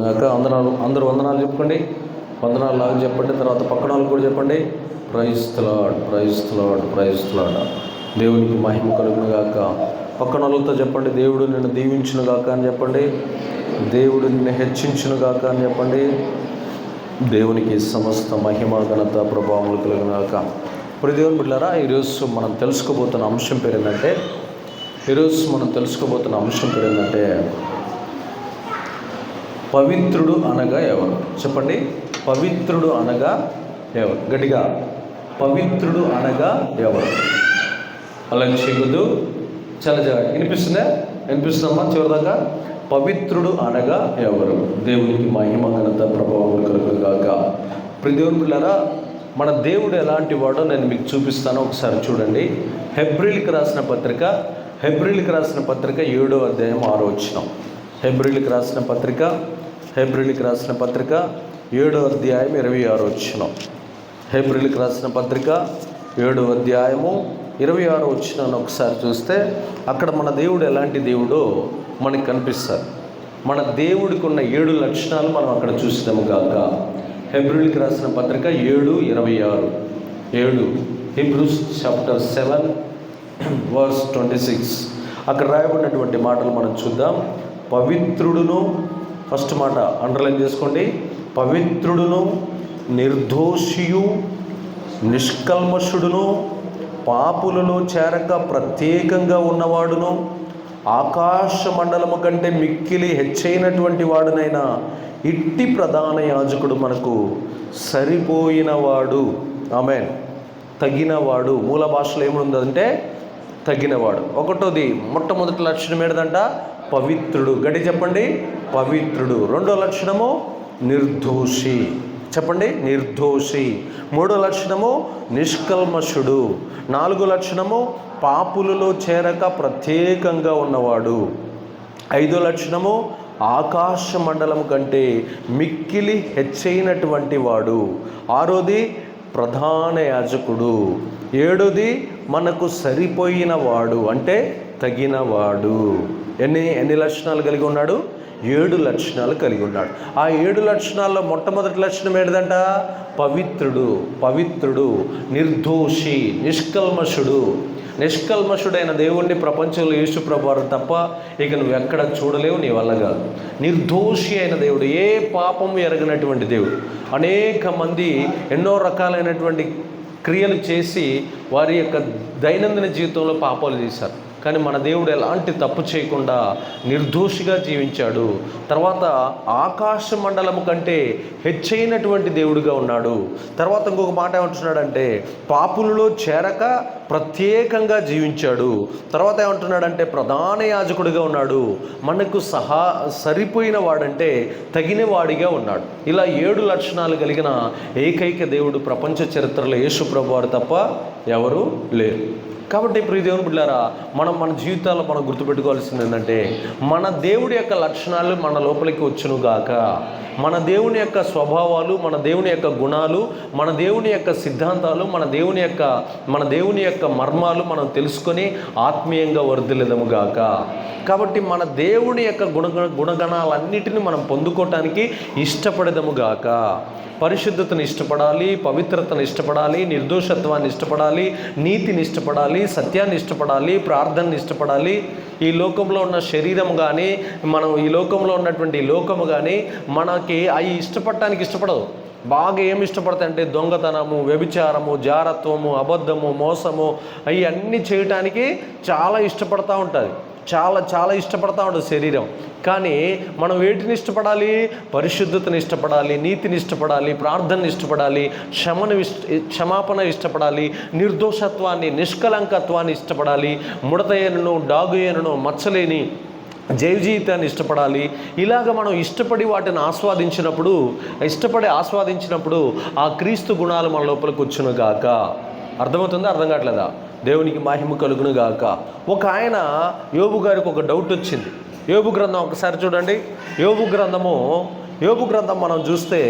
గాక అందరూ అందరు వందనాలు చెప్పుకోండి. వందనాలు లాగా చెప్పండి. తర్వాత పక్కన వాళ్ళు కూడా చెప్పండి. ప్రైజ్ తలాడ్ ప్రైస్తలాడ్ దేవునికి మహిమ కలుగును గాక. పక్కన వాళ్ళతో చెప్పండి. దేవుడు నిన్ను దీవించును గాక అని చెప్పండి. దేవుడు నిన్ను హెచ్చించును గాక అని చెప్పండి. దేవునికి సమస్త మహిమ ఘనత ప్రభావములు కలుగును గాక. ఇప్పుడు దేవుని బిడ్డారా ఈరోజు మనం తెలుసుకోబోతున్న అంశం పేరు ఏంటంటే ఈరోజు మనం తెలుసుకోబోతున్న అంశం పేరు ఏంటంటే పవిత్రుడు అనగా ఎవరు? చెప్పండి. పవిత్రుడు అనగా ఎవరు? గట్టిగా. పవిత్రుడు అనగా ఎవరు? అలా చేయకూడదు చాలా జాగ్రత్త. వినిపిస్తుందా? వినిపిస్తుందమ్మా చివరిదాకా పవిత్రుడు అనగా ఎవరు? దేవునికి మహిమ ఘనత ప్రభావం కలుగుగాక ఇప్పుడు దేవుని పిల్లరా మన దేవుడు ఎలాంటి వాడో నేను మీకు చూపిస్తాను. ఒకసారి చూడండి. హెబ్రిల్కి రాసిన పత్రిక హెబ్రిల్కి రాసిన పత్రిక ఏడో అధ్యాయం ఆరో వచ్చినాం హెబ్రిల్కి రాసిన పత్రిక హెబ్రిల్కి రాసిన పత్రిక ఏడో అధ్యాయం ఇరవై ఆరు వచ్చిన హెబ్రిల్కి రాసిన పత్రిక ఏడో అధ్యాయము ఇరవై ఆరు వచ్చిన ఒకసారి చూస్తే అక్కడ మన దేవుడు ఎలాంటి దేవుడో మనకి కనిపిస్తారు. మన దేవుడికి ఉన్న ఏడు లక్షణాలు మనం అక్కడ చూసినాము కాక హెబ్రిల్కి రాసిన పత్రిక ఏడు ఇరవై ఆరు. ఏడు Hebrews chapter seven verse twenty six. అక్కడ రాయబడినటువంటి మాటలు మనం చూద్దాం. పవిత్రుడును ఫస్ట్ మాట అండర్లైన్ చేసుకోండి. పవిత్రుడును నిర్దోషియు నిష్కల్మషుడును పాపులలో చేరక ప్రత్యేకంగా ఉన్నవాడును ఆకాశ మండలము కంటే మిక్కిలి హెచ్చైనటువంటి వాడునైనా ఇట్టి ప్రధాన యాజకుడు మనకు సరిపోయినవాడు. ఆమె తగినవాడు. మూల భాషలో ఏముందంటే తగినవాడు. ఒకటోది మొట్టమొదటి లక్షణం ఏంటంట పవిత్రుడు. గడి చెప్పండి? పవిత్రుడు. రెండో లక్షణము నిర్దోషి. చెప్పండి? నిర్దోషి. మూడో లక్షణము నిష్కల్మషుడు. నాలుగో లక్షణము పాపులలో చేరక ప్రత్యేకంగా ఉన్నవాడు. ఐదో లక్షణము ఆకాశ మండలం కంటే మిక్కిలి హెచ్చైనటువంటి వాడు. ఆరోది ప్రధాన యాజకుడు. ఏడోది మనకు సరిపోయిన వాడు అంటే తగినవాడు. ఎన్ని ఎన్ని లక్షణాలు కలిగి ఉన్నాడు? ఏడు లక్షణాలు కలిగి ఉన్నాడు. ఆ ఏడు లక్షణాల్లో మొట్టమొదటి లక్షణం ఏంటంట పవిత్రుడు పవిత్రుడు నిర్దోషి నిష్కల్మషుడు. నిష్కల్మషుడైన దేవుణ్ణి ప్రపంచంలో యేసు ప్రభువారు తప్ప ఇక నువ్వు ఎక్కడ చూడలేవు నీ వల్ల కాదు. నిర్దోషి అయిన దేవుడు ఏ పాపం ఎరగనటువంటి దేవుడు. అనేక మంది ఎన్నో రకాలైనటువంటి క్రియలు చేసి వారి యొక్క దైనందిన జీవితంలో పాపాలు చేశారు. కానీ మన దేవుడు ఎలాంటి తప్పు చేయకుండా నిర్దోషిగా జీవించాడు. తర్వాత ఆకాశ మండలము కంటే హెచ్చైనటువంటి దేవుడిగా ఉన్నాడు. తర్వాత ఇంకొక మాట ఏమంటున్నాడంటే పాపులలో చేరక ప్రత్యేకంగా జీవించాడు. తర్వాత ఏమంటున్నాడంటే ప్రధాన యాజకుడిగా ఉన్నాడు. మనకు సహా సరిపోయిన వాడంటే తగిన వాడిగా ఉన్నాడు. ఇలా ఏడు లక్షణాలు కలిగిన ఏకైక దేవుడు ప్రపంచ చరిత్రలో యేసు ప్రభు వారు తప్ప ఎవరు లేరు. కాబట్టి ప్రియ దేవుని బిడ్డారా మనం మన జీవితాల్లో మనం గుర్తుపెట్టుకోవాల్సింది ఏంటంటే మన దేవుడి యొక్క లక్షణాలు మన లోపలికి వచ్చును గాక. మన దేవుని యొక్క స్వభావాలు మన దేవుని యొక్క గుణాలు మన దేవుని యొక్క సిద్ధాంతాలు మన దేవుని యొక్క మన దేవుని యొక్క మర్మాలు మనం తెలుసుకొని ఆత్మీయంగా వర్ధిల్లదము గాక. కాబట్టి మన దేవుని యొక్క గుణ గుణగణాలన్నిటిని మనం పొందుకోవటానికి ఇష్టపడదము గాక. పరిశుద్ధతను ఇష్టపడాలి పవిత్రతను ఇష్టపడాలి నిర్దోషత్వాన్ని ఇష్టపడాలి నీతిని ఇష్టపడాలి సత్యాన్ని ఇష్టపడాలి ప్రార్థనని ఇష్టపడాలి. ఈ లోకంలో ఉన్న శరీరం కానీ మనం ఈ లోకంలో ఉన్నటువంటి లోకము కానీ మనకి అవి ఇష్టపడటానికి ఇష్టపడదు. బాగా ఏమి ఇష్టపడతాయి అంటే దొంగతనము వ్యభిచారము జారత్వము అబద్ధము మోసము అవి అన్నీ చేయటానికి చాలా ఇష్టపడతా ఉంటుంది. చాలా చాలా ఇష్టపడతా ఉంటుంది శరీరం. కానీ మనం వేటిని ఇష్టపడాలి? పరిశుద్ధతను ఇష్టపడాలి నీతిని ఇష్టపడాలి ప్రార్థనని ఇష్టపడాలి క్షమను క్షమాపణ ఇష్టపడాలి నిర్దోషత్వాన్ని నిష్కలంకత్వాన్ని ఇష్టపడాలి ముడతయ్యను డాగుయను మచ్చలేని జైవ జీవితాన్ని ఇష్టపడాలి. ఇలాగ మనం ఇష్టపడి వాటిని ఆస్వాదించినప్పుడు ఇష్టపడి ఆస్వాదించినప్పుడు ఆ క్రీస్తు గుణాలు మన లోపలికి వచ్చును గాక. అర్థమవుతుందా? అర్థం కావట్లేదా? దేవునికి మహిమ కలుగును గాక. ఒక ఆయన యోబు గారికి ఒక డౌట్ వచ్చింది. యోబు గ్రంథం ఒకసారి చూడండి. యోబు గ్రంథము యోబు గ్రంథం మనం చూస్తే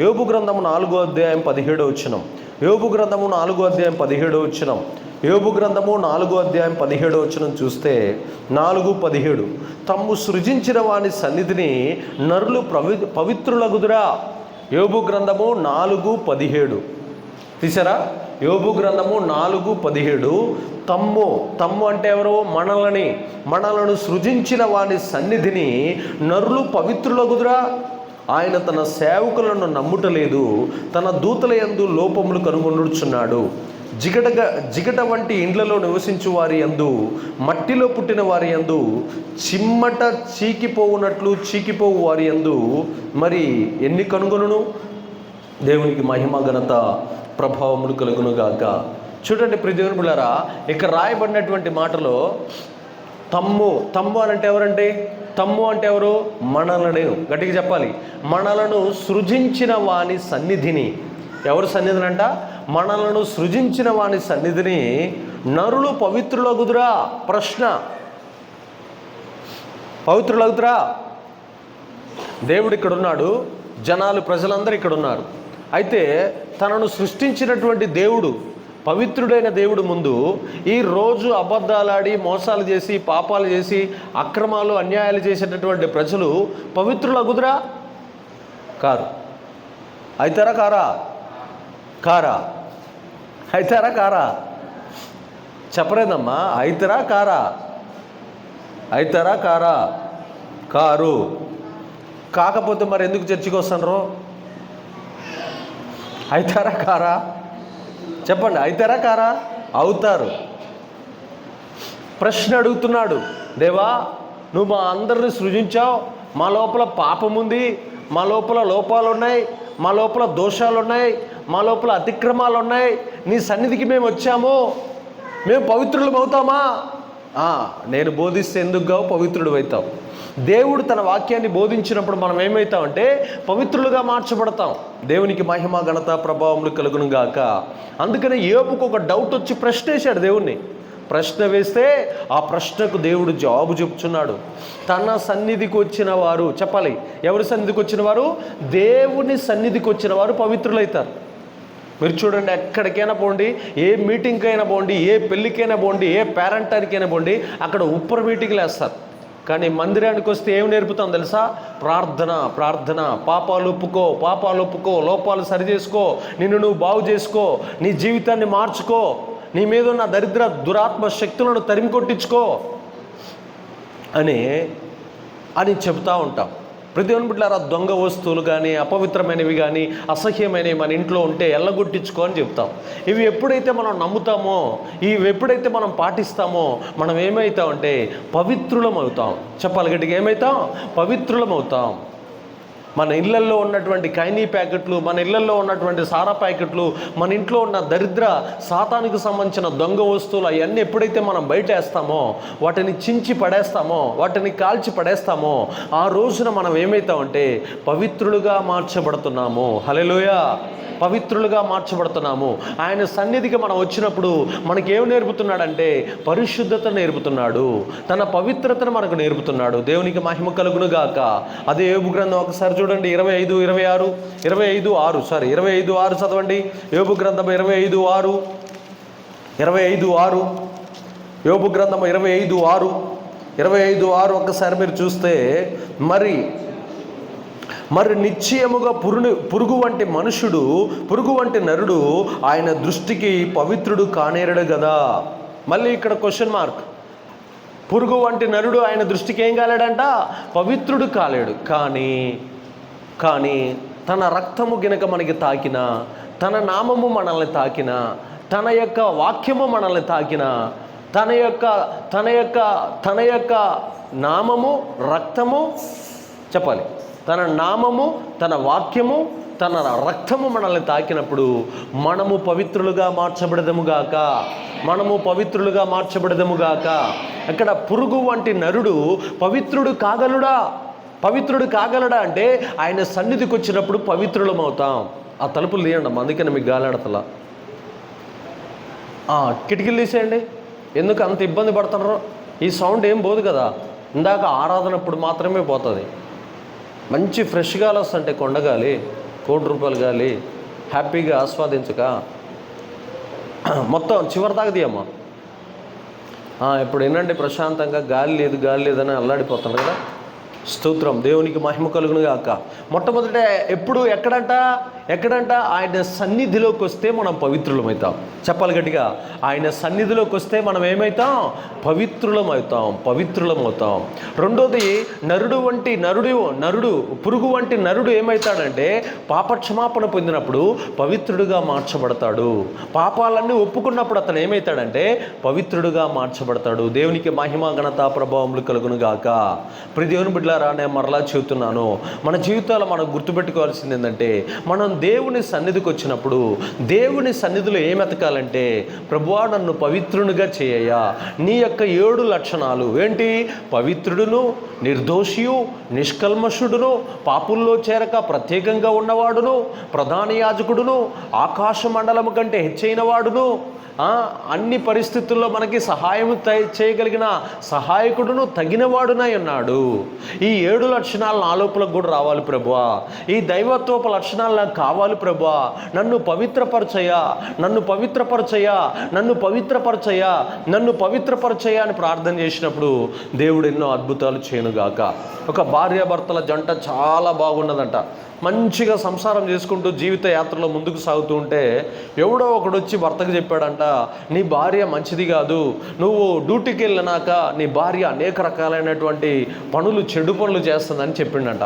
యోబు గ్రంథము నాలుగో అధ్యాయం పదిహేడో వచ్చినం యోబు గ్రంథము నాలుగో అధ్యాయం పదిహేడో వచ్చినం యోబు గ్రంథము నాలుగో అధ్యాయం పదిహేడు వచ్చినం చూస్తే నాలుగు పదిహేడు. తమ్ము సృజించిన వాని సన్నిధిని నరులు పవి పవిత్రులగుదురా. యోబు గ్రంథము నాలుగు పదిహేడు. తీసారా? యోబు గ్రంథము నాలుగు పదిహేడు. తమ్ము తమ్ము అంటే ఎవరు? మనలని. మనలను సృజించిన వాని సన్నిధిని నరులు పవిత్రులగుదురా ఆయన తన సేవకులను నమ్ముటలేదు. తన దూతల ఎందు లోపములు కనుగొనుచున్నాడు. జిగటగా జిగట వంటి ఇండ్లలో నివసించు వారి యందు మట్టిలో పుట్టిన వారి యందు చిమ్మట చీకిపోవునట్లు చీకిపోవు వారి యందు. మరి ఎన్ని కనుగొనును? దేవునికి మహిమ ఘనత ప్రభావములు కలుగునుగాక. చూడండి ప్రతిదేవుని బిళ్ళారా ఇక్కడ రాయబడినటువంటి మాటలో తమ్ము తమ్ము అని అంటే ఎవరంటే? తమ్ము అంటే ఎవరు? మనలను. గట్టిగా చెప్పాలి. మనలను సృజించిన వాని సన్నిధిని. ఎవరు సన్నిధిని అంట మనలను సృజించిన వాని సన్నిధిని నరులు పవిత్రులగుదురా? ప్రశ్న. పవిత్రులగుతురా దేవుడు ఇక్కడ ఉన్నాడు జనాలు ప్రజలందరూ ఇక్కడ ఉన్నారు అయితే తనను సృష్టించినటువంటి దేవుడు పవిత్రుడైన దేవుడు ముందు ఈ రోజు అబద్ధాలాడి మోసాలు చేసి పాపాలు చేసి అక్రమాలు అన్యాయాలు చేసేటటువంటి ప్రజలు పవిత్రుల కుదురా కారు. అవుతారా కారా? కారా. అవుతారా కారా? చెప్పలేదమ్మా. అవుతారా కారా? అవుతారా కారా? కారు. కాకపోతే మరి ఎందుకు చర్చికి వస్తున్నారు అవుతారా కారా? చెప్పండి అవుతారా కారా? అవుతారు. ప్రశ్న అడుగుతున్నాడు. దేవా నువ్వు మా అందరిని సృజించావు. మా లోపల పాపం ఉంది మా లోపల లోపాలు ఉన్నాయి మా లోపల దోషాలు ఉన్నాయి మా లోపల అతిక్రమాలు ఉన్నాయి. నీ సన్నిధికి మేము వచ్చాము. మేము పవిత్రులం అవుతామా? నేను బోధిస్తే ఎందుకు కావు? పవిత్రుడు అవుతావు. దేవుడు తన వాక్యాన్ని బోధించినప్పుడు మనం ఏమవుతామంటే పవిత్రులుగా మార్చబడతాం. దేవునికి మహిమ ఘనత ప్రభావములు కలుగును గాక అందుకనే ఏపుకు ఒక డౌట్ వచ్చి ప్రశ్న వేశాడు దేవుణ్ణి. ప్రశ్న వేస్తే ఆ ప్రశ్నకు దేవుడు జవాబు చెప్తున్నాడు. తన సన్నిధికి వచ్చిన వారు చెప్పాలి ఎవరి సన్నిధికి వచ్చిన వారు? దేవుని సన్నిధికి వచ్చిన వారు పవిత్రులైతారు. మీరు చూడండి ఎక్కడికైనా పోండి ఏ మీటింగ్కైనా పోండి ఏ పెళ్ళికైనా పోండి ఏ పేరెంటానికైనా పోండి అక్కడ ఉప్పర్ మీటింగ్లు వేస్తారు. కానీ మందిరానికి వస్తే ఏం నేర్పుతాం తెలుసా? ప్రార్థన ప్రార్థన. పాపాలు ఒప్పుకో పాపాలు ఒప్పుకో లోపాలు సరి చేసుకో నిన్ను నువ్వు బాగు చేసుకో నీ జీవితాన్ని మార్చుకో నీ మీద ఉన్న దరిద్ర దురాత్మ శక్తులను తరిమి కొట్టించుకో అని అని చెబుతూ ఉంటాం. ప్రతి ఒక్కరి బిడ్డలారా దొంగ వస్తువులు కానీ అపవిత్రమైనవి కానీ అసహ్యమైనవి మన ఇంట్లో ఉంటే ఎల్లగొట్టించుకో అని చెప్తాం. ఇవి ఎప్పుడైతే మనం నమ్ముతామో ఇవి ఎప్పుడైతే మనం పాటిస్తామో మనం ఏమవుతామంటే పవిత్రులం అవుతాం చెప్పాలి గట్టిగా ఏమవుతాం పవిత్రులం అవుతాం మన ఇళ్ళలో ఉన్నటువంటి కైనీ ప్యాకెట్లు మన ఇళ్ళల్లో ఉన్నటువంటి సారా ప్యాకెట్లు మన ఇంట్లో ఉన్న దరిద్ర సాతానికి సంబంధించిన దొంగ వస్తువులు అవన్నీ ఎప్పుడైతే మనం బయట వేస్తామో వాటిని చించి పడేస్తామో వాటిని కాల్చి పడేస్తామో ఆ రోజున మనం ఏమవుతామంటే పవిత్రులుగా మార్చబడుతున్నాము. హలెలోయ పవిత్రులుగా మార్చబడుతున్నాము. ఆయన సన్నిధికి మనం వచ్చినప్పుడు మనకి ఏం నేర్పుతున్నాడంటే పరిశుద్ధత నేర్పుతున్నాడు. తన పవిత్రతను మనకు నేర్పుతున్నాడు. దేవునికి మహిమ కలుగును గాక అదే యోబు గ్రంథం ఒకసారి చూడండి ఇరవై ఐదు ఇరవై ఆరు ఇరవై ఐదు ఆరు సారీ ఇరవై ఐదు ఆరు చదవండి. యోపు గ్రంథం ఇరవై ఐదు ఆరు ఇరవై ఐదు ఆరు యోపు గ్రంథం ఇరవై ఐదు ఆరు ఇరవై ఐదు ఆరు ఒక్కసారి మీరు చూస్తే మరి మరి నిశ్చయముగా పురుని పురుగు వంటి మనుషుడు పురుగు వంటి నరుడు ఆయన దృష్టికి పవిత్రుడు కానేరడు కదా మళ్ళీ ఇక్కడ క్వశ్చన్ మార్క్ పురుగు వంటి నరుడు ఆయన దృష్టికి ఏం కాలేడంట? పవిత్రుడు కాలేడు. కానీ కానీ తన రక్తము గినక మనకి తాకిన తన నామము మనల్ని తాకిన తన యొక్క వాక్యము మనల్ని తాకిన తన యొక్క తన యొక్క తన యొక్క నామము రక్తము చెప్పాలి తన నామము తన వాక్యము తన రక్తము మనల్ని తాకినప్పుడు మనము పవిత్రులుగా మార్చబడదముగాక మనము పవిత్రులుగా మార్చబడదముగాక అక్కడ పురుగు వంటి నరుడు పవిత్రుడు కాగలుడా? పవిత్రుడు కాగలడా అంటే ఆయన సన్నిధికి వచ్చినప్పుడు పవిత్రులం అవుతాం ఆ తలుపులు తీయండి అమ్మ, అందుకని మీకు గాలాడతలా. ఆ, కిటికీలు తీసేయండి. ఎందుకు అంత ఇబ్బంది పడుతున్నారు? ఈ సౌండ్ ఏం పోదు కదా. ఇందాక ఆరాధనప్పుడు మాత్రమే పోతుంది. మంచి ఫ్రెష్ గాలి వస్తుంటే కొండగాలి కోటి రూపాయలు గాలి హ్యాపీగా ఆస్వాదించక. మొత్తం చివరి దాకా తీయమ్మా ఇప్పుడు ఏంటంటే ప్రశాంతంగా గాలి లేదు గాలి లేదని అల్లాడిపోతున్నారు కదా. స్తోత్రం. దేవునికి మహిమ కలుగును గాక మొట్టమొదట ఎప్పుడు ఎక్కడంట? ఎక్కడంట? ఆయన సన్నిధిలోకి వస్తే మనం పవిత్రులమవుతాం చెప్పాలి గట్టిగా. ఆయన సన్నిధిలోకి వస్తే మనం ఏమవుతాం పవిత్రులం అవుతాం రెండోది నరుడు వంటి నరుడు నరుడు పురుగు వంటి నరుడు ఏమవుతాడంటే పాపక్షమాపణ పొందినప్పుడు పవిత్రుడుగా మార్చబడతాడు. పాపాలన్నీ ఒప్పుకున్నప్పుడు అతను ఏమవుతాడంటే పవిత్రుడుగా మార్చబడతాడు. దేవునికి మహిమ ఘనత ప్రభావములు కలుగును గాక ప్రతి దేవుని బిడ్డలారా నేను మరలా చెబుతున్నాను. మన జీవితాలు మనం గుర్తుపెట్టుకోవాల్సింది ఏంటంటే మనం దేవుని సన్నిధికి వచ్చినప్పుడు దేవుని సన్నిధిలో ఏం ఎతకాలంటే ప్రభువా నన్ను పవిత్రునిగా చేయయా నీ యొక్క ఏడు లక్షణాలు ఏంటి? పవిత్రుడును నిర్దోషియు నిష్కల్మషుడును పాపుల్లో చేరక ప్రత్యేకంగా ఉన్నవాడును ప్రధాన యాజకుడును ఆకాశ మండలము కంటే హెచ్చైన వాడును అన్ని పరిస్థితుల్లో మనకి సహాయం చేయగలిగిన సహాయకుడును తగినవాడునై ఉన్నాడు. ఈ ఏడు లక్షణాలు నా లోపలకు కూడా రావాలి ప్రభువా. ఈ దైవత్వపు లక్షణాలు నాకు కావాలి ప్రభా. నన్ను పవిత్రపరచయా నన్ను పవిత్రపరచయా నన్ను పవిత్రపరచయా నన్ను పవిత్రపరచయా అని ప్రార్థన చేసినప్పుడు దేవుడు ఎన్నో అద్భుతాలు చేయనుగాక. ఒక భార్యాభర్తల జంట చాలా బాగున్నదంట. మంచిగా సంసారం చేసుకుంటూ జీవిత యాత్రలో ముందుకు సాగుతూ ఉంటే ఎవడో ఒకడు వచ్చి భర్తకు చెప్పాడంట నీ భార్య మంచిది కాదు. నువ్వు డ్యూటీకి వెళ్ళినాక నీ భార్య అనేక రకాలైనటువంటి పనులు చెడు పనులు చేస్తుందని చెప్పిండంట.